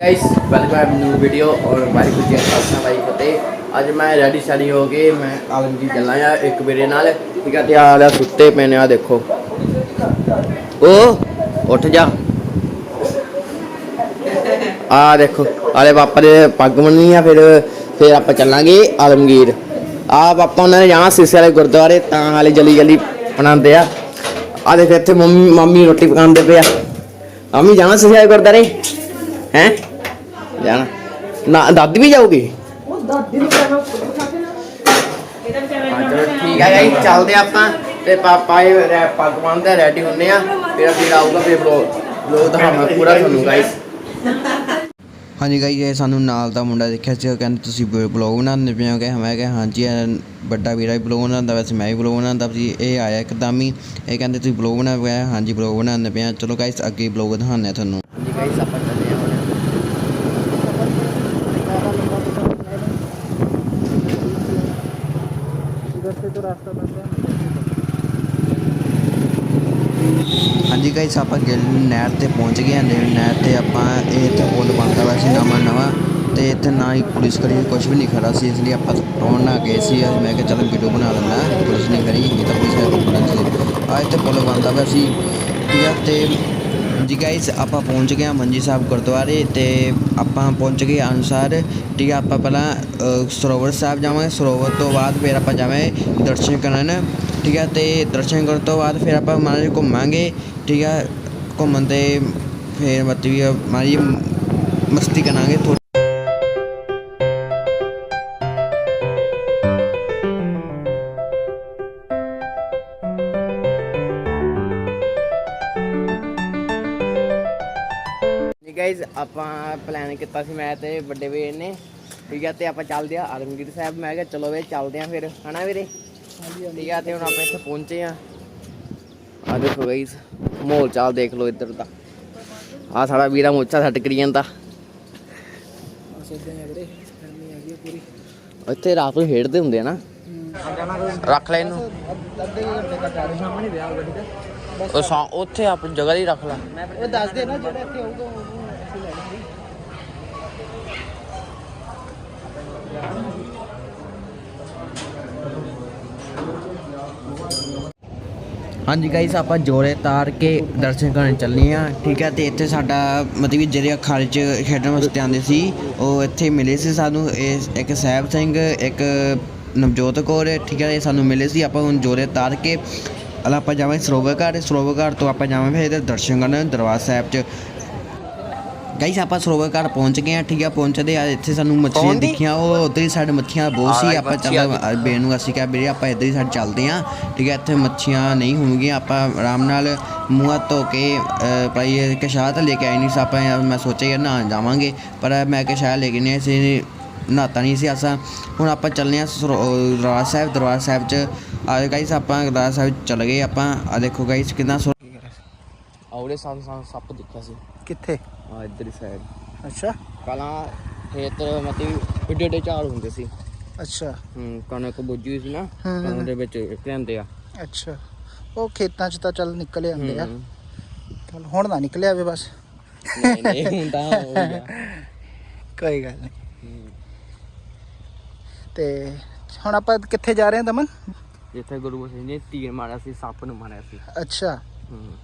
Guys welcome ਹੈ new video ਔਰ ਮਾਰੀ ਕੁਝ ਖਾਸਾ ਭਾਈ ਫਤਿਹ ਅੱਜ ਮੈਂ ਰੈਡੀ ਸ਼ੈਡੀ ਹੋ ਕੇ ਮੈਂ ਆਲਮ ਜੀ ਚੱਲਾਂ ਆ ਇੱਕ ਮੇਰੇ ਨਾਲ ਠੀਕ ਆ ਤੇ ਆ ਸੁੱਤੇ ਪਏ ਆ ਦੇਖੋ ਓ ਉੱਠ ਜਾ ਆ ਦੇਖੋ ਆਲੇ ਪਾਪਾ ਦੇ ਪੱਗ ਬੰਨਣੀ ਆ ਫਿਰ ਫਿਰ ਆਪਾਂ ਚੱਲਾਂਗੇ ਆਲਮਗੀਰ ਆ ਪਾਪਾ ਉਹਨਾਂ ਨੇ ਜਾਣਾ ਸਿਸੇ ਵਾਲੇ ਗੁਰਦੁਆਰੇ ਤਾਂ ਹਾਲੇ ਜਲੀ ਜਲੀ ਬਣਾਉਂਦੇ ਆ ਆ ਦੇਖ ਇੱਥੇ ਮੰਮੀ ਮੰਮੀ ਰੋਟੀ ਪਕਾਉਂਦੇ ਪਿਆ ਮੰਮੀ ਜਾਣਾ ਸਿਸੇ ਵਾਲੇ ਗੁਰਦੁਆਰੇ ਹੈ ਜਾਣਾ। ਨਾ ਦਾਦੀ ਵੀ ਜਾਊਗੀ? ਹਾਂ, ਚਲੋ ਠੀਕ ਹੈ। ਗਾਈ ਚੱਲਦੇ ਆਪਾਂ। ਤੇ ਪਾਪਾ ਇਹ ਰੈ- ਪੱਗ ਬੰਨਦਾ ਰੈਡੀ ਹੁੰਨੇ ਆ। ਫਿਰ ਫਿਰ ਆਊਗਾ ਫਿਰ ਬਲੌਗ ਬਲੌਗ ਦਿਖਾਵਾਂ ਪੂਰਾ ਤੁਹਾਨੂੰ ਗਾਈਸ ਹਾਂਜੀ ਗਾਈ ਇਹ ਸਾਨੂੰ ਨਾਲ ਦਾ ਮੁੰਡਾ ਦੇਖਿਆ ਸੀ। ਉਹ ਕਹਿੰਦੇ ਤੁਸੀਂ ਬਲੌਗ ਬਣਾਉਂਦੇ ਪਏ ਹੋ? ਕਿ ਮੈਂ ਕਿਹਾ ਹਾਂਜੀ ਇਹ ਵੱਡਾ ਵੀਰਾ ਵੀ ਬਲੌਗ ਬਣਾਉਂਦਾ ਵੈਸੇ ਮੈਂ ਵੀ ਬਲੌਗ ਬਣਾਉਂਦਾ ਸੀ ਇਹ ਆਇਆ ਇੱਕਦਮ ਹੀ। ਇਹ ਕਹਿੰਦੇ ਤੁਸੀਂ ਬਲੌਗ ਬਣਾ ਪਿਆ ਹਾਂਜੀ ਬਲੌਗ ਬਣਾਉਂਦੇ ਪਏ ਚਲੋ ਗਾਈਸ ਅੱਗੇ ਬਲੌਗ ਦਿਖਾਉਂਦੇ ਆ ਤੁਹਾਨੂੰ। ਹਾਂਜੀ ਗਾਈਸ ਆਪਾਂ ਚੱਲੇ ਆ ਹੁਣ ਹਾਂਜੀ ਗਾਈਸ ਆਪਾਂ ਗਿੱਲ ਨਹਿਰ ਤੇ ਪਹੁੰਚ ਗਏ ਹਾਂ। ਗਿੱਲ ਨਹਿਰ ਤੇ ਆਪਾਂ ਇਹ ਇੱਥੇ ਪੁੱਲ ਬਣਦਾ ਵਾ ਸੀ ਨਵਾਂ ਨਵਾਂ। ਤੇ ਇੱਥੇ ਨਾ ਹੀ ਪੁਲਿਸ ਕਰੀ ਕੁਝ ਵੀ ਨਹੀਂ ਖੜਾ ਸੀ, ਇਸ ਲਈ ਆਪਾਂ ਰੋਣ ਨਾ ਗਏ ਸੀ। ਅੱਜ ਮੈਂ ਕਿਹਾ ਚੱਲ ਵੀਡੀਓ ਬਣਾ ਲੈਂਦਾ ਪੁਲਿਸ ਨਹੀਂ ਖੜੀ ਇਹ ਤਾਂ ਪੁਲਿਸ ਰੋਕਣਾ ਸੀ। ਆ ਇੱਥੇ ਪੁੱਲ ਬਣਦਾ ਵਾ ਸੀ। ਠੀਕ ਆ, ਤੇ ਜੀ ਗਾਈਸ ਆਪਾਂ ਪਹੁੰਚ ਗਏ ਹਾਂ ਮੰਜੀ ਸਾਹਿਬ ਗੁਰਦੁਆਰੇ ਤੇ ਆਪਾਂ ਪਹੁੰਚ ਗਏ ਅਨੁਸਾਰ ਠੀਕ ਆ, ਆਪਾਂ ਪਹਿਲਾਂ ਸਰੋਵਰ ਸਾਹਿਬ ਜਾਵਾਂਗੇ। ਸਰੋਵਰ ਤੋਂ ਬਾਅਦ ਫਿਰ ਆਪਾਂ ਜਾਵਾਂਗੇ ਦਰਸ਼ਨ ਕਰਨ। ਠੀਕ ਆ, ਤੇ ਦਰਸ਼ਨ ਕਰਨ ਤੋਂ ਬਾਅਦ ਫਿਰ ਆਪਾਂ ਮਾੜਾ ਘੁੰਮਾਂਗੇ। ਠੀਕ ਆ, ਘੁੰਮਣ ਤੇ ਫਿਰ ਮਤਲਬ ਮਾੜੀ ਮਸਤੀ ਕਰਾਂਗੇ। ਗਾਇਜ਼ ਆਪਾਂ ਪਲਾਨ ਕੀਤਾ ਸੀ ਮੈਂ ਤੇ ਵੱਡੇ ਵੀਰ ਨੇ। ਠੀਕ ਹੈ ਤੇ ਆਪਾਂ ਚੱਲਦੇ ਆ ਆਲਮਗੀਰ ਸਾਹਿਬ। ਮੈਂ ਕਿਹਾ ਚਲੋ ਵੇ ਚੱਲਦੇ ਆ ਫਿਰ। ਹਨਾ ਵੀਰੇ? ਠੀਕ ਆ ਤੇ ਹੁਣ ਆਪਾਂ ਇੱਥੇ ਪਹੁੰਚੇ ਆ। ਆ ਦੇਖੋ ਗਾਇਜ਼ ਮਾਹੌਲ ਚਾਲ ਦੇਖ ਲਓ ਇੱਧਰ ਦਾ। ਆ ਸਾਡਾ ਵੀਰਾ ਮੋਚਾ ਸੱਟ ਕਰੀ ਜਾਂਦਾ। ਇੱਥੇ ਰਾਤ ਨੂੰ ਖੇਡਦੇ ਹੁੰਦੇ ਆ ਨਾ। ਰੱਖ ਲੈ ਇਹਨੂੰ। ਉਹ ਸਾ ਉੱਥੇ ਆਪਣੀ ਜਗ੍ਹਾ ਹੀ ਰੱਖ ਲੈ। ਉਹ ਦੱਸ ਦੇ ਨਾ ਜਿਹੜਾ ਇੱਥੇ ਹੋਊਗਾ ਉਹਨੂੰ ਅਸੀਂ ਲੈ ਲਾਂਗੇ ਹਾਂਜੀ ਗਾਈਸ ਆਪਾਂ ਜੋੜੇ ਤਾਰ ਕੇ ਦਰਸ਼ਨ ਕਰਨ ਚੱਲੇ ਆ ਠੀਕ ਹੈ, ਤੇ ਇੱਥੇ ਸਾਡਾ ਮਤਲਬ ਕਿ ਜਿਹੜੇ ਅਖਾੜੇ 'ਚ ਖੇਡਣ ਵਾਸਤੇ ਆਉਂਦੇ ਸੀ, ਉਹ ਇੱਥੇ ਮਿਲੇ ਸੀ ਸਾਨੂੰ। ਇਹ ਇੱਕ ਸਾਹਿਬ ਸਿੰਘ, ਇੱਕ ਨਵਜੋਤ ਕੌਰ, ਠੀਕ ਹੈ, ਇਹ ਸਾਨੂੰ ਮਿਲੇ ਸੀ। ਆਪਾਂ ਹੁਣ ਜੋੜੇ ਤਾਰ ਕੇ, ਅਲਾ ਆਪਾਂ ਜਾਵਾਂਗੇ ਸਰੋਵਰ ਘਾਟ। ਸਰੋਵਰ ਘਾਟ ਤੋਂ ਆਪਾਂ ਜਾਵਾਂਗੇ ਫਿਰ ਦਰਸ਼ਨ ਕਰਨ, ਦਰਬਾਰ ਸਾਹਿਬ 'ਚ। ਗਾਈਸ ਆਪਾਂ ਸਰੋਵਰ ਘਾਟ ਪਹੁੰਚ ਗਏ ਆ ਠੀਕ ਆ ਪਹੁੰਚਦੇ ਆ ਇੱਥੇ ਸਾਨੂੰ ਮੱਛੀਆਂ ਦਿਖੀਆਂ ਉਹ ਉਧਰ ਹੀ ਸਾਡੇ ਮੱਛੀਆਂ ਬਹੁਤ ਸੀ ਆਪਾਂ ਚੱਲ ਬੇਨ ਨੂੰ ਅਸੀਂ ਕਿਹਾ ਵੀਰੇ ਆਪਾਂ ਇੱਧਰ ਹੀ ਸਾਡੇ ਚੱਲਦੇ ਆ ਠੀਕ ਹੈ ਇੱਥੇ ਮੱਛੀਆਂ ਨਹੀਂ ਹੋਣਗੀਆਂ ਆਪਾਂ ਆਰਾਮ ਨਾਲ ਮੂੰਹ ਧੋ ਕੇ ਭਾਈ ਇਹ ਕਸ਼ਾਹ ਤਾਂ ਲੈ ਕੇ ਆਏ ਨਹੀਂ ਸੀ ਆਪਾਂ ਮੈਂ ਸੋਚਿਆ ਯਾਰ ਨਹਾਉਣ ਜਾਵਾਂਗੇ ਪਰ ਮੈਂ ਕਸ਼ਾਹ ਲੈ ਕੇ ਨਹੀਂ ਆਏ ਸੀ ਨਹਾਤਾ ਨਹੀਂ ਸੀ ਅਸਾਂ ਹੁਣ ਆਪਾਂ ਚੱਲਨੇ ਆ ਦਰਬਾਰ ਸਾਹਿਬ ਦਰਬਾਰ ਸਾਹਿਬ ਚ। ਆ ਗਾਈਸ ਆਪਾਂ ਦਰਬਾਰ ਸਾਹਿਬ ਚੱਲ ਗਏ ਆਪਾਂ। ਆ ਦੇਖੋ ਗਾਈਸ ਕਿੰਨਾ ਸੋ ਆਉਲੇ ਸਾਨੂੰ ਸਾਨੂੰ ਸੱਪ ਦਿਖਿਆ ਸੀ। ਕਿੱਥੇ? ਆ ਇੱਧਰ ਹੀ ਸਾਈਡ ਅੱਛਾ। ਪਹਿਲਾਂ ਖੇਤ ਮਤਲਬ ਏਡੇ ਏਡੇ ਝਾੜ ਹੁੰਦੇ ਸੀ। ਅੱਛਾ। ਹੂੰ ਕਣਕ ਬੁੱਝੀ ਸੀ ਨਾ ਹੂੰ। ਉਹਦੇ ਵਿੱਚ ਕਹਿੰਦੇ ਆ। ਅੱਛਾ। ਉਹ ਖੇਤਾਂ 'ਚ ਤਾਂ ਚੱਲ ਨਿਕਲ ਆਉਂਦੇ ਆ। ਹੂੰ। ਚੱਲ ਹੁਣ ਨਾ ਨਿਕਲੇ ਆਵੇ ਬਸ। ਨਹੀਂ ਨਹੀਂ ਹੁੰਦਾ ਹੋ ਗਿਆ ਕੋਈ ਗੱਲ ਨਹੀਂ। ਤੇ ਹੁਣ ਆਪਾਂ ਕਿੱਥੇ ਜਾ ਰਹੇ ਹਾਂ ਦਮਨ? ਜਿੱਥੇ ਗੁਰੂ ਗੋਬਿੰਦ ਸਿੰਘ ਜੀ ਨੇ ਤੀਰ ਮਾਰਿਆ ਸੀ ਸੱਪ ਨੂੰ ਮਾਰਿਆ ਸੀ। ਅੱਛਾ। ਹੂੰ।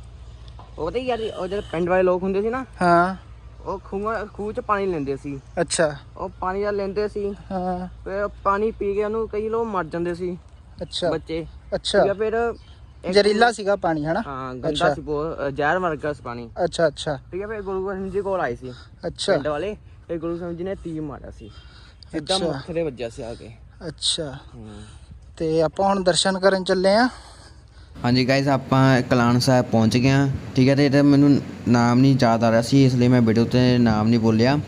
ਉਹ ਤੇ ਯਾਰ ਉਹ ਜਿਹੜੇ ਪਿੰਡ ਵਾਲੇ ਲੋਕ ਹੁੰਦੇ ਸੀ ਨਾ ਹਾਂ। ਉਹ ਖੂਹਾਂ ਖੂਹ ਚ ਪਾਣੀ ਲੈਂਦੇ ਸੀ। ਅੱਛਾ। ਉਹ ਪਾਣੀ ਦਾ ਲੈਂਦੇ ਸੀ। ਹਾਂ। ਫਿਰ ਪਾਣੀ ਪੀ ਕੇ ਉਹਨੂੰ ਕਈ ਲੋਕ ਮਰ ਜਾਂਦੇ ਸੀ। ਅੱਛਾ। ਬੱਚੇ। ਅੱਛਾ। ਜਾਂ ਫਿਰ ਇੱਕ- ਜ਼ਹਿਰੀਲਾ ਸੀਗਾ ਪਾਣੀ ਹਨਾ? ਹਾਂ ਗੰਦਾ ਅੱਛਾ। ਸੀ ਬਹੁਤ ਜ਼ਹਿਰ ਵਰਗਾ ਸੀ ਪਾਣੀ। ਅੱਛਾ ਅੱਛਾ। ਠੀਕ ਹੈ ਫਿਰ ਗੁਰੂ ਗੋਬਿੰਦ ਸਿੰਘ ਜੀ ਕੋਲ ਆਏ ਸੀ। ਅੱਛਾ। ਪਿੰਡ ਵਾਲੇ ਤੇ ਗੁਰੂ ਸਾਹਿਬ ਜੀ ਨੇ ਤੀਰ ਮਾਰਿਆ ਸੀ। ਸਿੱਧਾ ਅੱਛਾ। ਮੱਥੇ ਤੇ ਵੱਜਿਆ ਸੀ ਆ ਕੇ। ਅੱਛਾ। ਤੇ ਆਪਾਂ ਹੁਣ ਦਰਸ਼ਨ ਕਰਨ ਚੱਲੇ ਆ। ਹਾਂਜੀ ਗਾਇਸ ਆਪਾਂ ਕਲਾਨ ਸਾਹਿਬ ਪਹੁੰਚ ਗਏ ਹਾਂ। ਠੀਕ ਹੈ ਤੇ ਇਹਦਾ ਮੈਨੂੰ ਨਾਮ ਨਹੀਂ ਯਾਦ ਆ ਰਿਹਾ ਸੀ, ਇਸ ਲਈ ਮੈਂ ਵੀਡੀਓ ਤੇ ਨਾਮ ਨਹੀਂ ਬੋਲਿਆ।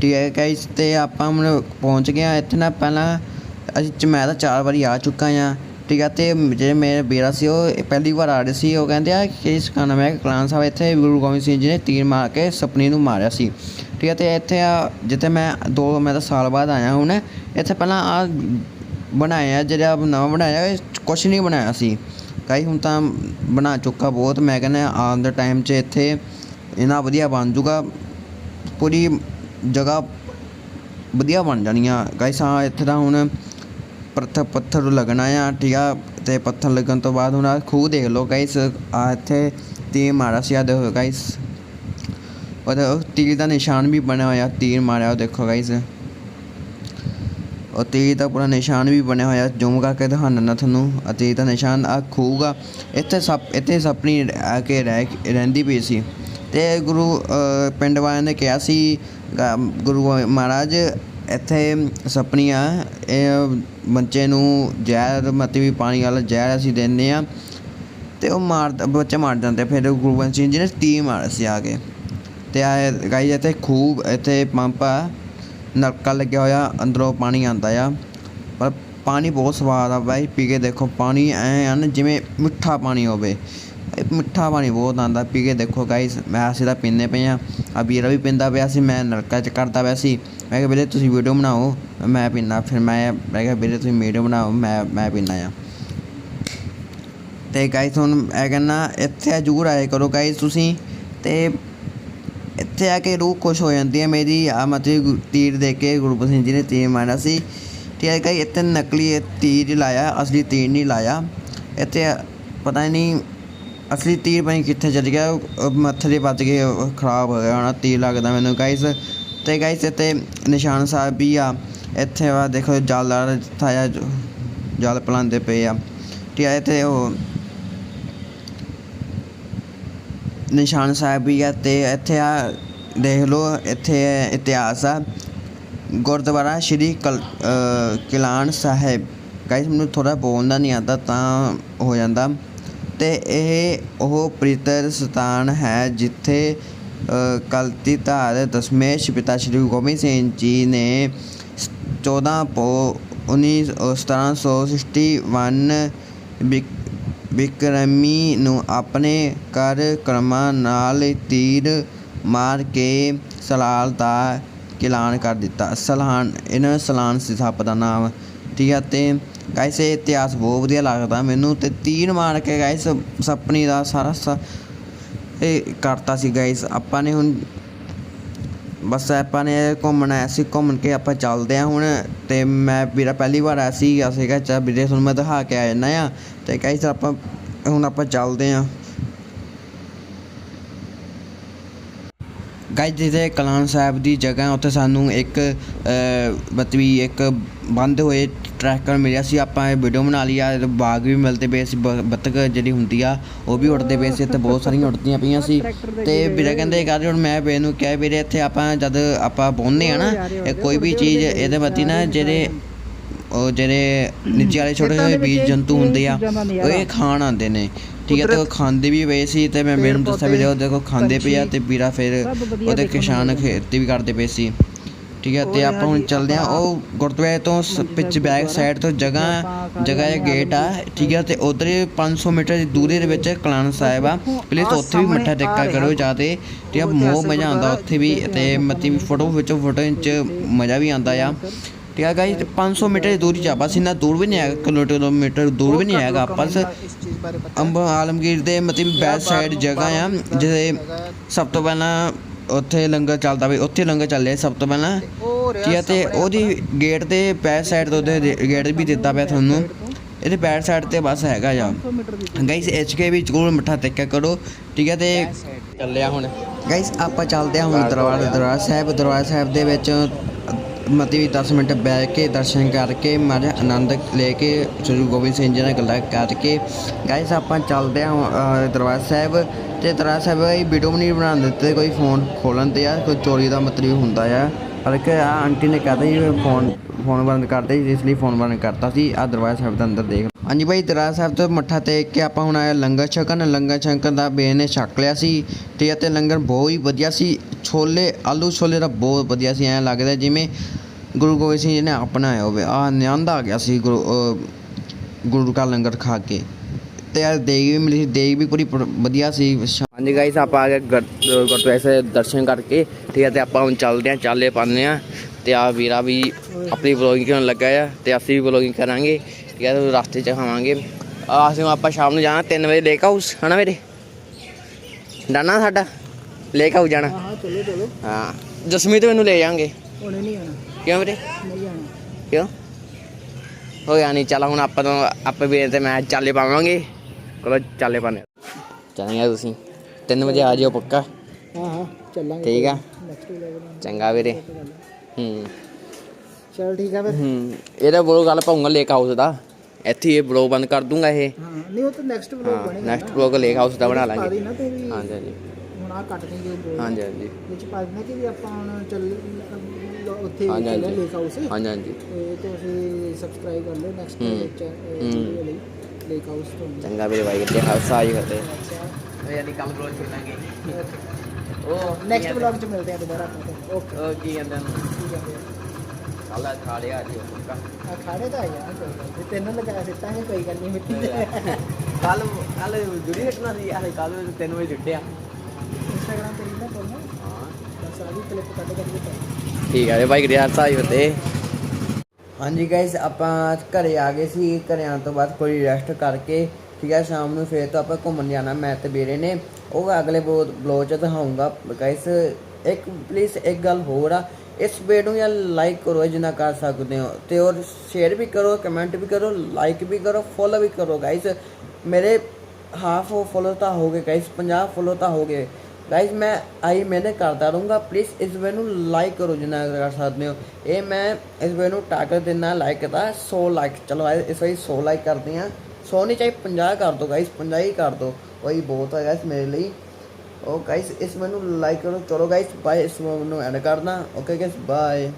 ਠੀਕ ਹੈ ਗਾਇਸ ਤੇ ਆਪਾਂ ਹੁਣ ਪਹੁੰਚ ਗਏ ਹਾਂ। ਇੱਥੇ ਨਾ ਪਹਿਲਾਂ ਅਸੀਂ ਮੈਂ ਤਾਂ ਚਾਰ ਵਾਰੀ ਆ ਚੁੱਕਾ ਹਾਂ। ਠੀਕ ਹੈ ਤੇ ਜਿਹੜੇ ਮੇਰੇ ਵੀਰਾ ਸੀ, ਉਹ ਪਹਿਲੀ ਵਾਰ ਆ ਰਹੇ ਸੀ। ਉਹ ਕਹਿੰਦੇ ਆ ਕਿ ਇਸ ਕਾ ਨਾਮ ਹੈ ਕਲਾਨ ਸਾਹਿਬ ਇੱਥੇ ਗੁਰੂ ਗੋਬਿੰਦ ਸਿੰਘ ਜੀ ਨੇ ਤੀਰ ਮਾਰ ਕੇ ਸਪਨੀ ਨੂੰ ਮਾਰਿਆ ਸੀ। ਠੀਕ ਹੈ ਤੇ ਇੱਥੇ ਆ, ਜਿੱਥੇ ਮੈਂ ਦੋ, ਮੈਂ ਤਾਂ ਸਾਲ ਬਾਅਦ ਆਇਆ ਹੁਣ। ਇੱਥੇ ਪਹਿਲਾਂ ਆ ਬਣਾਇਆ, ਜਿਹੜਾ ਨਵਾਂ ਬਣਾਇਆ, ਕੁਛ ਨਹੀਂ ਬਣਾਇਆ ਸੀ। ਕਈ ਹੁਣ ਤਾਂ ਬਣਾ ਚੁੱਕਾ ਬਹੁਤ। ਮੈਂ ਕਹਿੰਦਾ ਆਉਣ ਦੇ ਟਾਈਮ 'ਚ ਇੱਥੇ ਇੰਨਾ ਵਧੀਆ ਬਣ ਜੂਗਾ। ਪੂਰੀ ਜਗ੍ਹਾ ਵਧੀਆ ਬਣ ਜਾਣੀਆਂ। ਗਾਇਸ, ਹਾਂ, ਇੱਥੇ ਤਾਂ ਹੁਣ ਪੱਥਰ ਪੱਥਰ ਲੱਗਣਾ ਆ, ਠੀਕ ਆ, ਤੇ ਪੱਥਰ ਲੱਗਣ ਤੋਂ ਬਾਅਦ ਹੁਣ ਆਹ ਖੂਹ ਦੇਖ ਲਓ। ਗਾਇਸ ਆ ਇੱਥੇ ਤੀਰ ਮਾਰਾ ਸੀ ਆ ਦੇਖੋ ਗਾਇਸ। ਉਹਦਾ ਉਹ ਤੀਰ ਦਾ ਨਿਸ਼ਾਨ ਵੀ ਬਣਿਆ ਹੋਇਆ, ਤੀਰ ਮਾਰਿਆ, ਉਹ ਦੇਖੋ ਗਾਇਸ। ਉਹ ਤੀਰ ਦਾ ਪੂਰਾ ਨਿਸ਼ਾਨ ਵੀ ਬਣਿਆ ਹੋਇਆ, ਜ਼ੂਮ ਕਰਕੇ ਦਿਖਾਉਂਦਾ ਨਾ ਤੁਹਾਨੂੰ। ਆ ਤੀਰ ਦਾ ਨਿਸ਼ਾਨ ਆ ਖੂਗਾ। ਇੱਥੇ ਸੱਪ, ਇੱਥੇ ਸੱਪਣੀ ਆ ਕੇ ਰਹਿ ਰਹਿੰਦੀ ਪਈ ਸੀ। ਤੇ ਗੁਰੂ ਪਿੰਡ ਵਾਲਿਆਂ ਨੇ ਕਿਹਾ ਸੀ, ਗਾ- ਗੁਰੂ ਮਹਾਰਾਜ, ਇੱਥੇ ਸੱਪਣੀਆਂ ਇਹ ਬੱਚੇ ਨੂੰ ਜ਼ਹਿਰ ਮਤੀ ਵੀ ਪਾਣੀ ਵਾਲਾ ਜ਼ਹਿਰ ਅਸੀਂ ਦਿੰਦੇ ਆ ਤੇ ਉਹ ਮਾਰ, ਬੱਚੇ ਮਾਰ ਜਾਂਦੇ ਫਿਰ ਗੁਰੂ ਗੋਬਿੰਦ ਸਿੰਘ ਜੀ ਨੇ ਤੀਰ ਮਾਰਿਆ ਸੀ ਆ ਕੇ। ਤੇ ਆ ਗਾਈ ਇੱਥੇ ਖੂਬ, ਇੱਥੇ ਪੰਪ ਆ। ਨਲਕਾ ਲੱਗਿਆ ਹੋਇਆ, ਅੰਦਰੋਂ ਪਾਣੀ ਆਉਂਦਾ ਆ। ਪਰ ਪਾਣੀ ਬਹੁਤ ਸਵਾਦ ਆ ਬਾਈ, ਪੀ ਕੇ ਦੇਖੋ ਪਾਣੀ ਐ ਹਨ ਜਿਵੇਂ ਮਿੱਠਾ ਪਾਣੀ ਹੋਵੇ। ਮਿੱਠਾ ਪਾਣੀ ਬਹੁਤ ਆਂਦਾ ਪੀ ਕੇ ਦੇਖੋ ਗਾਈਸ ਮੈਂ ਅਸੀਂ ਤਾਂ ਪੀਂਦੇ ਪਏ ਆ। ਅਬੀਰਾ ਵੀ ਪੀਂਦਾ ਪਿਆ ਸੀ, ਮੈਂ ਨਲਕਾ ਚ ਕਰਦਾ ਪਿਆ ਸੀ। ਮੈਂ ਕਿਹਾ ਵੀਰੇ ਤੁਸੀਂ ਵੀਡੀਓ ਬਣਾਓ, ਮੈਂ ਪੀਣਾ ਫਿਰ ਮੈਂ ਮੈਂ ਕਿਹਾ ਵੀਰੇ ਤੁਸੀਂ ਵੀਡੀਓ ਬਣਾਓ, ਮੈਂ ਮੈਂ ਪੀਣਾ ਆ। ਤੇ ਗਾਈਸ ਹੁਣ ਇਹ ਕਹਿੰਦਾ, ਇੱਥੇ ਜ਼ਰੂਰ ਆਏ ਕਰੋ ਗਾਈਸ ਤੁਸੀਂ, ਤੇ ਇੱਥੇ ਆ ਕੇ ਰੂਹ ਖੁਸ਼ ਹੋ ਜਾਂਦੀ ਹੈ ਮੇਰੀ। ਆ ਮਤਲਬ ਤੀਰ ਦੇਖ ਕੇ ਗੁਰੂ ਗੋਬਿੰਦ ਸਿੰਘ ਜੀ ਨੇ ਤੀਰ ਮਾਰਿਆ ਸੀ। ਠੀਕ ਹੈ ਗਾਈ ਇੱਥੇ ਨਕਲੀ ਤੀਰ ਲਾਇਆ, ਅਸਲੀ ਤੀਰ ਨਹੀਂ ਲਾਇਆ। ਇੱਥੇ ਪਤਾ ਨਹੀਂ ਅਸਲੀ ਤੀਰ ਪਤਾ ਕਿੱਥੇ ਚਲ ਗਿਆ। ਮੱਥੇ ਦੇ ਵੱਜ ਕੇ ਖਰਾਬ ਹੋ ਗਿਆ ਹੋਣਾ, ਤੀਰ ਲੱਗਦਾ ਮੈਨੂੰ ਗਾਈਸ ਤੇ ਗਾਈਸ ਇੱਥੇ ਨਿਸ਼ਾਨ ਸਾਹਿਬ ਵੀ ਆ। ਇੱਥੇ ਵਾ ਦੇਖੋ ਜਲ ਆ ਜਲ ਪਲਾਉਂਦੇ ਪਏ ਆ। ਠੀਕ ਹੈ ਇੱਥੇ ਉਹ ਨਿਸ਼ਾਨ ਸਾਹਿਬ ਵੀ ਆ ਅਤੇ ਇੱਥੇ ਆ ਦੇਖ ਲਓ ਇੱਥੇ ਇਤਿਹਾਸ ਆ। ਗੁਰਦੁਆਰਾ ਸ਼੍ਰੀ ਕਲ ਅ, ਕਿਲਾਨ ਸਾਹਿਬ। ਗਾਇਸ ਮੈਨੂੰ ਥੋੜ੍ਹਾ ਬੋਲਣਾ ਨਹੀਂ ਆਉਂਦਾ ਤਾਂ ਹੋ ਜਾਂਦਾ। ਅਤੇ ਇਹ ਉਹ ਪ੍ਰੀਤਰ ਸਥਾਨ ਹੈ ਜਿੱਥੇ ਅ, ਕਲਤੀ ਧਾਰ ਦਸ਼ਮੇਸ਼ ਪਿਤਾ ਸ਼੍ਰੀ ਗੁਰੂ ਗੋਬਿੰਦ ਸਿੰਘ ਜੀ ਨੇ 14 ਪੋ 19 1761 ਵਿਕ- ਵਿਕਰਮੀ ਨੂੰ ਆਪਣੇ ਕਰ ਕਰਮਾਂ ਨਾਲ ਤੀਰ ਮਾਰ ਕੇ ਸਲਾਲ ਦਾ ਐਲਾਨ ਕਰ ਦਿੱਤਾ। ਸਲਾਨ, ਇਹਨਾਂ ਸਲਾਨ ਸੀ ਸੱਪ ਦਾ ਨਾਮ। ਠੀਕ ਹੈ ਤੇ ਗਾਇਸ ਇਹ ਇਤਿਹਾਸ ਬਹੁਤ ਵਧੀਆ ਲੱਗਦਾ ਮੈਨੂੰ, ਤੇ ਤੀਰ ਮਾਰ ਕੇ ਗਾਇਸ ਸੱਪਣੀ ਦਾ ਸਾਰਾ ਇਹ ਕਰਤਾ ਸੀ ਗਾਇਸ ਆਪਾਂ ਨੇ ਹੁਣ ਬਸ ਆਪਾਂ ਨੇ ਘੁੰਮਣਾ ਆਇਆ ਸੀ ਘੁੰਮ ਕੇ ਆਪਾਂ ਚੱਲਦੇ ਆ ਹੁਣ। ਤੇ ਮੈਂ ਵੀਰਾ ਪਹਿਲੀ ਵਾਰ ਆਇਆ ਸੀ, ਅਸੀਂ ਕਿਹਾ ਚਾ ਵੀਰੇ, ਤੁਹਾਨੂੰ ਮੈਂ ਦਿਖਾ ਕੇ ਆ ਜਾਣਾ ਆ। ਤੇ ਗਾਇਸ ਆਪਾਂ ਹੁਣ ਆਪਾਂ ਚੱਲਦੇ ਆ ਗਾਇਸ ਜਿਹਦੇ ਕਲਾਨ ਸਾਹਿਬ ਦੀ ਜਗ੍ਹਾ ਉੱਥੇ ਸਾਨੂੰ ਇੱਕ ਅ, ਮਤਲਬ ਵੀ ਇੱਕ ਬੰਦ ਹੋਏ ਟਰੈਕਰ ਮਿਲਿਆ ਸੀ। ਆਪਾਂ ਇਹ ਵੀਡੀਓ ਬਣਾ ਲਈ ਆ ਬਾਗ ਵੀ ਮਿਲਦੇ ਪਏ ਸੀ ਬ- ਬੱਤਖ ਜਿਹੜੀ ਹੁੰਦੀ ਆ ਉਹ ਵੀ ਉੱਡਦੇ ਪਏ ਸੀ। ਇੱਥੇ ਬਹੁਤ ਸਾਰੀਆਂ ਉੱਡਦੀਆਂ ਪਈਆਂ ਸੀ। ਤੇ ਵੀਰੇ ਕਹਿੰਦੇ ਕਰ ਹੁਣ ਮੈਂ ਵੀਰੇ ਨੂੰ ਕਿਹਾ ਵੀਰੇ ਇੱਥੇ ਆਪਾਂ ਜਦ ਆਪਾਂ ਬੋਲਨੇ ਆ ਨਾ ਇਹ ਕੋਈ ਵੀ ਚੀਜ਼ ਇਹਦੇ ਮਤੀ ਨਾ ਜਿਹੜੇ ਉਹ ਜਿਹੜੇ ਨਿੱਜੀ ਵਾਲੇ ਛੋਟੇ ਛੋਟੇ ਬੀਜ ਜੰਤੂ ਹੁੰਦੇ ਆ ਉਹ ਇਹ ਖਾਣ ਆਉਂਦੇ ਨੇ। ਠੀਕ ਹੈ ਤੇ ਉਹ ਖਾਂਦੇ ਵੀ ਪਏ ਸੀ ਤੇ ਮੈਂ ਮੈਨੂੰ ਦੱਸਿਆ ਵੀ ਉਹ ਦੇਖੋ ਖਾਂਦੇ ਪਏ ਆ ਤੇ ਵੀਰਾ ਫਿਰ ਉਹਦੇ ਕਿਸਾਨ ਖੇਤੀ ਵੀ ਕਰਦੇ ਪਏ ਸੀ। ਠੀਕ ਹੈ ਤੇ ਆਪਾਂ ਹੁਣ ਚੱਲਦੇ ਆ ਉਹ ਗੁਰਦੁਆਰੇ ਤੋਂ ਪਿੱਛੇ ਬੈਕ ਸਾਈਡ ਤੋਂ ਜਗ੍ਹਾ ਜਗ੍ਹਾ ਇਹ ਗੇਟ ਆ। ਠੀਕ ਹੈ ਤੇ ਉਧਰ 500 ਮੀਟਰ ਦੀ ਦੂਰੀ ਦੇ ਵਿੱਚ ਕਲਾਨ ਸਾਹਿਬ ਆ। ਪਲੀਜ਼ ਉੱਥੇ ਵੀ ਮੱਥਾ ਟੇਕਾ ਕਰੋ ਜਾਤੇ ਠੀਕ ਆ ਬਹੁਤ ਮਜ਼ਾ ਆਉਂਦਾ ਉੱਥੇ ਵੀ ਤੇ ਮਤੀ ਫੋਟੋ ਵਿੱਚੋਂ ਫੋਟੋ ਚ ਮਜ਼ਾ ਵੀ ਆਉਂਦਾ ਆ। ਠੀਕ ਹੈ ਗਾਇਸ 500 ਮੀਟਰ ਦੀ ਦੂਰੀ 'ਚ ਆ ਬਸ ਇੰਨਾ ਦੂਰ ਵੀ ਨਹੀਂ ਹੈਗਾ ਕਿਲੋਮੀਟਰ ਦੂਰ ਵੀ ਨਹੀਂ ਹੈਗਾ ਬਸ ਇਸ ਚੀਜ਼ ਬਾਰੇ ਪਤਾ ਅੰਬ ਆਲਮਗੀਰ ਦੇ ਮਤਲਬ ਬੈਕ ਸਾਈਡ ਜਗ੍ਹਾ ਆ ਜਿਹਦੇ ਸਭ ਤੋਂ ਪਹਿਲਾਂ ਉੱਥੇ ਲੰਗਰ ਚੱਲਦਾ ਵੀ ਉੱਥੇ ਲੰਗਰ ਚੱਲਿਆ ਸਭ ਤੋਂ ਪਹਿਲਾਂ। ਠੀਕ ਹੈ ਤੇ ਉਹਦੀ ਗੇਟ ਤੇ ਬੈਕ ਸਾਈਡ ਤੋਂ ਉਹਦੇ ਗੇਟ ਵੀ ਦਿੱਤਾ ਪਿਆ ਤੁਹਾਨੂੰ। ਇਹਦੇ ਬੈਕ ਸਾਈਡ ਤੇ ਬਸ ਹੈਗਾ ਜਾ। 100 ਮੀਟਰ ਦੀ ਗਾਈਸ ਐਚਕੇ ਵੀ ਜ਼ਰੂਰ ਮੱਠਾ ਟੇਕਿਆ ਕਰੋ। ਠੀਕ ਹੈ ਤੇ ਚੱਲਿਆ ਹੁਣ। ਗਾਈਸ ਆਪਾਂ ਚੱਲਦੇ ਹਾਂ ਹੁਣ ਦਰਬਾਰ ਦਰਬਾਰ ਸਾਹਿਬ ਦਰਬਾਰ ਸਾਹਿਬ ਦੇ ਵਿੱਚ ਮਤਲਬ 10 ਮਿੰਟ ਬਹਿ ਕੇ ਦਰਸ਼ਨ ਕਰਕੇ ਮਾੜਾ ਆਨੰਦ ਲੈ ਕੇ ਸ੍ਰੀ ਗੋਬਿੰਦ ਸਿੰਘ ਜੀ ਨਾਲ ਗੱਲਾਂ ਕਰਕੇ। ਗਾਈਸ ਆਪਾਂ ਚੱਲਦੇ ਹਾਂ ਦਰਬਾਰ ਸਾਹਿਬ ਤੇ ਦਰਬਾਰ ਸਾਹਿਬ ਇਹ ਵੀਡੀਓ ਨਹੀਂ ਬਣਾ ਦਿੱਤੇ, ਕੋਈ ਫੋਨ ਖੋਲਣ ਤੇ ਆ, ਕੋਈ ਚੋਰੀ ਦਾ ਮਤਲਬ ਹੁੰਦਾ ਆ। ਪਰ ਕਿ ਆ ਆਂਟੀ ਨੇ ਕਹਤਾ ਜੀ ਫੋਨ ਫੋਨ ਬੰਦ ਕਰਦੇ ਇਸ ਲਈ ਫੋਨ ਬੰਦ ਕਰਤਾ ਸੀ। ਆ ਦਰਬਾਰ ਸਾਹਿਬ ਦੇ ਅੰਦਰ ਦੇਖ। ਹਾਂਜੀ ਭਾਈ, ਦਰਬਾਰ ਸਾਹਿਬ ਤੋਂ ਮੱਠਾ ਟੇਕ ਕੇ ਆਪਾਂ ਹੁਣ ਆਇਆ ਲੰਗਰ ਛਕਣ। ਲੰਗਰ ਛਕਣ ਦਾ ਬੇ ਨੇ ਛਕ ਲਿਆ ਸੀ ਤੇ ਅਤੇ ਲੰਗਰ ਬਹੁਤ ਹੀ ਵਧੀਆ ਸੀ। ਛੋਲੇ, ਆਲੂ ਛੋਲੇ ਦਾ ਬਹੁਤ ਵਧੀਆ ਸੀ, ਐਂ ਲੱਗਦਾ ਜਿਵੇਂ ਗੁਰੂ ਗੋਬਿੰਦ ਸਿੰਘ ਜੀ ਨੇ ਆਪਣਾਇਆ ਹੋਵੇ। ਆ ਆਨੰਦ ਆ ਗਿਆ ਸੀ ਗੁਰੂ ਗੁਰੂ ਕਾ ਲੰਗਰ ਖਾ ਕੇ। ਤੇ ਯਾਰ ਦੇਗ ਵੀ ਮਿਲੀ ਸੀ ਦੇਗ ਵੀ ਪੂਰੀ ਪ- ਵਧੀਆ ਸੀ। ਹਾਂਜੀ ਗਾਈਸ ਆਪਾਂ ਆ ਗਏ ਗੁਰਦੁਆਰੇ ਦਰਸ਼ਨ ਕਰਕੇ। ਠੀਕ ਹੈ, ਤੇ ਆਪਾਂ ਹੁਣ ਚੱਲਦੇ ਹਾਂ, ਚਾਲੇ ਪਾਉਂਦੇ ਹਾਂ। ਤੇ ਆ ਵੀਰਾ ਵੀ ਆਪਣੀ ਵਲੋਗਿੰਗ ਕਰਨ ਲੱਗਾ ਆ, ਤੇ ਅਸੀਂ ਵੀ ਵਲੋਗਿੰਗ ਕਰਾਂਗੇ। ਠੀਕ ਹੈ, ਤੇ ਰਸਤੇ 'ਚ ਖਾਵਾਂਗੇ ਆ ਅਸੀਂ ਆਪਾਂ ਸ਼ਾਮ ਨੂੰ ਜਾਣਾ 3 ਵਜੇ ਲੇਕ ਹਾਊਸ ਹਨਾ ਮੇਰੇ ਡਾਨਾ ਸਾਡਾ? ਲੇਕ ਹਾਊਸ ਜਾਣਾ। ਹਾਂ ਚਲੋ ਚਲੋ। ਹਾਂ। ਦਸਵੀਂ ਤੇ ਮੈਨੂੰ ਲੈ ਜਾਾਂਗੇ ਉਹਨੇ ਨਹੀਂ ਆਣਾ ਕਿਉਂ ਵੀਰੇ? ਨਹੀਂ ਆਣਾ ਕਿਉਂ? ਹੋ ਗਿਆ ਨਹੀਂ ਚੱਲ ਹੁਣ ਆਪਾਂ ਤੋਂ ਆਪੇ ਵੀਰੇ ਤੇ ਮੈਂ ਚਾਲੇ ਪਾਵਾਂਗੇ। ਕੋਲ ਚਾਲੇ ਪਾਣੇ ਚੱਲਾਂਗੇ ਤੁਸੀਂ 3 ਵਜੇ ਆ ਜਿਓ ਪੱਕਾ। ਹਾਂ ਹਾਂ ਚੱਲਾਂਗੇ। ਠੀਕ ਆ? ਚੰਗਾ ਵੀਰੇ। ਹੂੰ। ਚਲ ਠੀਕ ਆ ਫਿਰ। ਹੂੰ ਇਹਦਾ ਬੋਲੋ ਗੱਲ ਪਾਉਂਗਾ ਲੇਕ ਹਾਊਸ ਦਾ। ਇੱਥੇ ਹੀ ਇਹ ਬਲੌਗ ਬੰਦ ਕਰ ਦੂੰਗਾ ਇਹ। ਹਾਂ ਨਹੀਂ ਉਹ ਤਾਂ ਨੈਕਸਟ ਵਲੋਗ ਹਾਂ ਬਣੇਗਾ ਨੈਕਸਟ ਬਲੌਗ ਲੇਕ ਹਾਊਸ ਦਾ ਬਣਾ ਲਾਂਗੇ। ਵੀ। ਹਾਂਜੀ ਹਾਂਜੀ ਹੁਣ ਆ ਕੱਟ ਦੇਂਗੇ ਬੋਲ ਹਾਂਜੀ ਹਾਂਜੀ। ਵਿੱਚ ਪਾ ਦੇਣਾ ਕਿ ਵੀ ਆਪਾਂ ਹੁਣ ਚੱਲ ਉੱਥੇ ਹਾਂਜੀ, ਚੱਲਿਆ ਹਾਂਜੀ। ਲੇਕ ਹਾਊਸ ਹਾਂਜੀ ਹਾਂਜੀ। ਤੇ ਤੁਸੀਂ ਸਬਸਕ੍ਰਾਈਬ ਕਰ ਲਓ ਨੈਕਸਟ ਹੂੰ। ਵਿੱਚ ਵੀਡੀਓ ਲਈ ਲੇਕ ਹਾਊਸ ਤੋਂ। ਚੰਗਾ ਵੀਰੇ ਬਾਈ ਕਿਤੇ ਹਾਸਾ ਹੀ ਕਰਦੇ ਯਾਨੀ ਕੰਮ ਰੋਜ਼ ਖੇਲਾਂਗੇ ਉਹ ਨੈਕਸਟ ਵਲੌਗ ਚ ਮਿਲਦੇ ਆ ਦੁਬਾਰਾ ਆਪਾਂ ਓਕੇ ਉਹ ਕੀ ਕਹਿੰਦੇ ਨੇ ਠੀਕ ਆ ਕੱਲ ਖਾ ਲਿਆ ਜੀ ਪੱਕਾ ਆ ਖਾੜੇ ਤਾਂ ਆਇਆ ਕੋਈ ਗੱਲ ਨੀ। ਤੈਨੂੰ ਲਗਾ ਦਿੱਤਾਂਗੇ ਕੋਈ ਗੱਲ ਨਹੀਂ। ਮਿੱਟੀ ਤੇ ਕੱਲ ਕੱਲ ਜੁੜੀ ਹਟਣਾ ਸੀ ਯਾਰ ਕੱਲ 3 ਵਜੇ ਛੁੱਟਿਆ ਇੰਸਟਾਗ੍ਰਾਮ ਤੇ ਰੀਲਾਂ ਪਾਉਣਾ ਹਾਂ ਬਸ ਆ? ਵੀ ਕਲਿੱਪ ਕੱਢ ਕੱਢ ਕੇ ਠੀਕ ਹੈ ਬਾਈ ਕਿਤੇ ਹਾਸਾ ਹੀ ਹੁੰਦੇ ਹਾਂਜੀ ਗਾਇਸ ਆਪਾਂ ਘਰੇ ਆ ਗਏ ਸੀ। ਘਰੇ ਆਉਣ ਤੋਂ ਬਾਅਦ ਕੋਈ ਰੈਸਟ ਕਰਕੇ, ਠੀਕ ਹੈ ਸ਼ਾਮ ਨੂੰ ਫੇਰ ਤੋਂ ਆਪਾਂ ਘੁੰਮਣ ਜਾਣਾ, ਮੈਂ ਤੇ ਵੀਰੇ ਨੇ। ਉਹ ਅਗਲੇ ਬਲੌਗ ਚ ਦਿਖਾਉਂਗਾ ਗਾਇਸ ਇੱਕ ਪਲੀਜ਼ ਇੱਕ ਗੱਲ ਹੋਰ ਆ। ਇਸ ਵੀਡੀਓ ਨੂੰ ਯਾਰ ਲਾਈਕ ਕਰੋ ਜਿੰਨਾ ਕਰ ਸਕਦੇ ਹੋ। ਤੇ ਔਰ ਸ਼ੇਅਰ ਵੀ ਕਰੋ ਕਮੈਂਟ ਵੀ ਕਰੋ ਲਾਈਕ ਵੀ ਕਰੋ ਫੋਲੋ ਵੀ ਕਰੋ ਗਾਇਸ ਮੇਰੇ ਹਾਫ ਫੋਲੋ ਤਾਂ ਹੋ ਗਏ ਗਾਇਸ 50 ਫੋਲੋ ਤਾਂ ਹੋ ਗਏ। ਗਾਇਸ ਮੈਂ ਆਈ ਮੈਨੇ ਕਰਦਾ ਰਹੂੰਗਾ। ਪਲੀਜ਼ ਇਸ ਵੇ ਨੂੰ ਲਾਈਕ ਕਰੋ ਜਿੰਨਾ ਕਰ ਸਕਦੇ ਹੋ। ਇਹ ਮੈਂ ਇਸ ਵੇ ਨੂੰ ਟਾਰਗੇਟ ਦੇਣਾ ਲਾਈਕ ਦਾ 100 ਲਾਈਕ ਚਲੋ guys, ਇਸ ਵਾਰੀ 100 ਲਾਈਕ ਕਰਦੇ ਆ 100 ਨਹੀਂ ਚਾਹੀ 50 ਕਰ ਦੋ ਗਾਇਸ 50 ਹੀ ਕਰ ਦੋ। ਉਹੀ ਬਹੁਤ ਹੈ ਗਾਇਜ਼ ਮੇਰੇ ਲਈ। ਉਹ ਗਾਇਸ ਇਸ ਮੈਨੂੰ ਲਾਈਕ ਕਰੋ ਚਲੋ ਗਾਇਸ ਬਾਏ ਇਸ ਨੂੰ ਐਡ ਕਰਨਾ ਓਕੇ ਗਾਇਸ ਬਾਏ